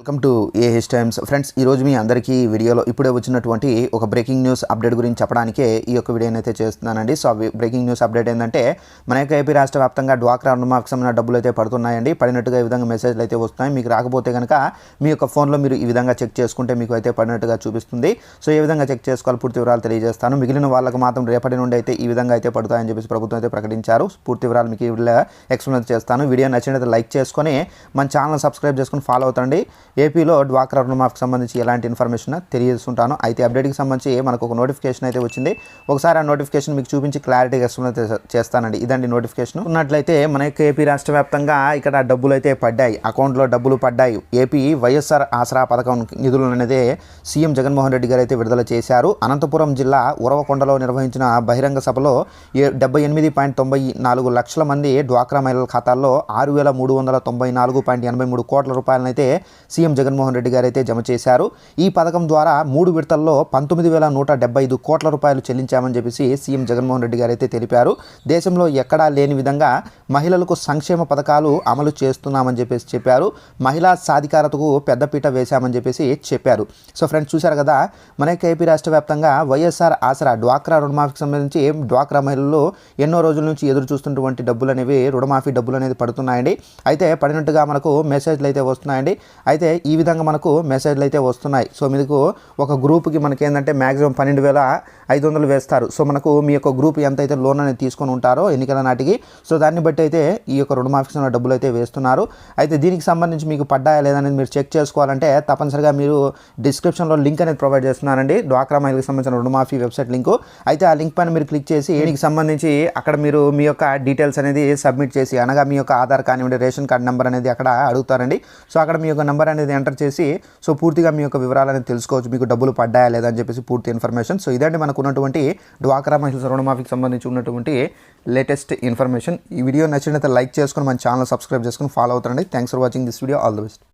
Welcome to AH times friends ఈరోజు మీ అందరికీ వీడియోలో ఇప్పుడే వచ్చినటువంటి ఒక బ్రేకింగ్ న్యూస్ అప్డేట్ గురించి చెప్పడానికే ఈ యొక్క వీడియోని అయితే చేస్తున్నానండి. సో బ్రేకింగ్ న్యూస్ అప్డేట్ ఏంటంటే మన యొక్క ఏపీ రాష్ట్ర వ్యాప్తంగా డ్వాక్రా రుణమాఫీకి సంబంధించిన డబ్బులు అయితే పడుతున్నాయండి. పడినట్టుగా ఈ విధంగా మెసేజ్లు అయితే వస్తున్నాయి. మీకు రాకపోతే కనుక మీ యొక్క ఫోన్లో మీరు ఈ విధంగా చెక్ చేసుకుంటే మీకు అయితే పడినట్టుగా చూపిస్తుంది. సో ఏ విధంగా చెక్ చేసుకోవాలి? పూర్తి వివరాలు తెలియజేస్తాను. మిగిలిన వాళ్ళకు మాత్రం రేపటి నుండి అయితే ఈ విధంగా అయితే పడతాయని చెప్పేసి ప్రభుత్వం అయితే ప్రకటించారు. పూర్తి వివరాలు మీకు ఈ ఎక్స్ప్లెయిన్ చేస్తాను. వీడియో నచ్చినట్లయితే లైక్ చేసుకొని మన ఛానల్ సబ్స్క్రైబ్ చేసుకొని ఫాలో అవుతండి. ఏపీలో డ్వాక్రా రుణమాఫీకి సంబంధించి ఎలాంటి ఇన్ఫర్మేషన్ తెలియజేస్తుంటాను అయితే అప్డేట్కి సంబంధించి మనకు ఒక నోటిఫికేషన్ అయితే వచ్చింది. ఒకసారి ఆ నోటిఫికేషన్ మీకు చూపించి క్లారిటీగా ఎక్స్ప్లెయిన్ చేస్తానండి. ఇదండి నోటిఫికేషన్. ఉన్నట్లయితే మనకి ఏపీ రాష్ట్ర వ్యాప్తంగా ఇక్కడ డబ్బులు అయితే పడ్డాయి. అకౌంట్లో డబ్బులు పడ్డాయి. ఏపీ వైఎస్ఆర్ ఆసరా పథకం నిధులు అనేది సీఎం జగన్మోహన్ రెడ్డి గారు అయితే విడుదల చేశారు. అనంతపురం జిల్లా ఉరవకొండలో నిర్వహించిన బహిరంగ సభలో ఏ- డెబ్బై ఎనిమిది పాయింట్ తొంభై నాలుగు లక్షల మంది డ్వాక్రా మహిళల ఖాతాల్లో ఆరు వేల మూడు వందల తొంభై నాలుగు పాయింట్ ఎనభై మూడు కోట్ల రూపాయలనైతే సీఎం జగన్మోహన్ రెడ్డి గారు అయితే జమ చేశారు. ఈ పథకం ద్వారా మూడు విడతల్లో పంతొమ్మిది వేల నూట డెబ్బై ఐదు కోట్ల రూపాయలు చెల్లించామని చెప్పేసి సీఎం జగన్మోహన్ రెడ్డి గారు అయితే తెలిపారు. దేశంలో ఎక్కడా లేని విధంగా మహిళలకు సంక్షేమ పథకాలు అమలు చేస్తున్నామని చెప్పేసి చెప్పారు. మహిళా సాధికారతకు పెద్దపీట వేశామని చెప్పేసి చెప్పారు. సో ఫ్రెండ్స్ చూశారు కదా మన ఏపీ రాష్ట్ర వ్యాప్తంగా వైఎస్ఆర్ ఆసరా డ్వాక్రా రుణమాఫీకి సంబంధించి డ్వాక్రా మహిళలు ఎన్నో రోజుల నుంచి ఎదురు చూస్తున్నటువంటి డబ్బులు అనేవి రుణమాఫీ డబ్బులు అనేది పడుతున్నాయండి. అయితే పడినట్టుగా మనకు మెసేజ్లు అయితే వస్తున్నాయండి. అయితే అయితే ఈ విధంగా మనకు మెసేజ్లు అయితే వస్తున్నాయి. సో మీకు ఒక గ్రూప్కి మనకి ఏంటంటే మ్యాక్సిమం పన్నెండు వేల ఐదు వందలు వేస్తారు. సో మనకు మీ యొక్క గ్రూప్ ఎంత అయితే లోన్ అనేది తీసుకొని ఉంటారో ఎన్నికల నాటికి సో దాన్ని బట్టి అయితే ఈ యొక్క రుణమాఫీకి సంబంధించిన డబ్బులు అయితే వేస్తున్నారు. అయితే దీనికి సంబంధించి మీకు పడ్డాయా లేదనేది మీరు చెక్ చేసుకోవాలంటే తప్పనిసరిగా మీరు డిస్క్రిప్షన్లో లింక్ అనేది ప్రొవైడ్ చేస్తున్నానండి. డ్వాక్రా మహిళకి సంబంధించిన రుణమాఫీ వెబ్సైట్ లింక్. అయితే ఆ లింక్ పైన మీరు క్లిక్ చేసి దీనికి సంబంధించి అక్కడ మీరు మీ యొక్క డీటెయిల్స్ అనేది సబ్మిట్ చేసి అనగా మీ యొక్క ఆధార్ కానివ్వండి రేషన్ కార్డ్ నెంబర్ అనేది అక్కడ అడుగుతారండి. సో అక్కడ మీ యొక్క నెంబర్ అనేది ఎంటర్ చేసి సో పూర్తిగా మీ యొక్క వివరాలని తెలుసుకోవచ్చు మీకు డబ్బులు పడ్డాయా లేదా అని చెప్పేసి పూర్తి ఇన్ఫర్మేషన్. సో ఇదండి మనకు ఉన్నటువంటి డ్వాక్రా మహిళ రుణమాఫీకి సంబంధించి ఉన్నటువంటి లేటెస్ట్ ఇన్ఫర్మేషన్. ఈ వీడియో నచ్చినట్లయితే లైక్ చేసుకుని మన ఛానల్ సబ్స్క్రైబ్ చేసుకుని ఫాలో అవుతారండి thanks for watching this video all the best